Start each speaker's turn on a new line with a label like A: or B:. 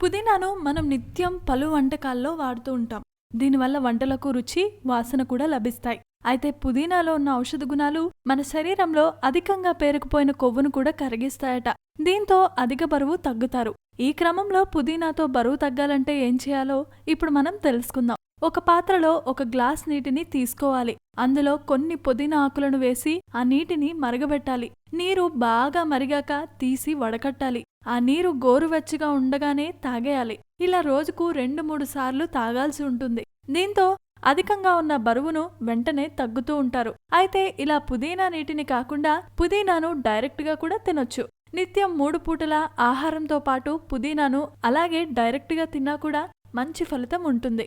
A: పుదీనాను మనం నిత్యం పలు వంటకాల్లో వాడుతూ ఉంటాం. దీనివల్ల వంటలకు రుచి వాసన కూడా లభిస్తాయి. అయితే పుదీనాలో ఉన్న ఔషధ గుణాలు మన శరీరంలో అధికంగా పేరుకుపోయిన కొవ్వును కూడా కరిగిస్తాయట. దీంతో అధిక బరువు తగ్గుతారు. ఈ క్రమంలో పుదీనాతో బరువు తగ్గాలంటే ఏం చేయాలో ఇప్పుడు మనం తెలుసుకుందాం. ఒక పాత్రలో ఒక గ్లాస్ నీటిని తీసుకోవాలి. అందులో కొన్ని పుదీనా ఆకులను వేసి ఆ నీటిని మరగబెట్టాలి. నీరు బాగా మరిగాక తీసి వడకట్టాలి. ఆ నీరు గోరువెచ్చగా ఉండగానే తాగేయాలి. ఇలా రోజుకు రెండు మూడు సార్లు తాగాల్సి ఉంటుంది. దీంతో అధికంగా ఉన్న బరువును వెంటనే తగ్గుతూ ఉంటారు. అయితే ఇలా పుదీనా నీటిని కాకుండా పుదీనాను డైరెక్ట్గా కూడా తినొచ్చు. నిత్యం మూడు పూటల ఆహారంతో పాటు పుదీనాను అలాగే డైరెక్ట్గా తిన్నా కూడా మంచి ఫలితం ఉంటుంది.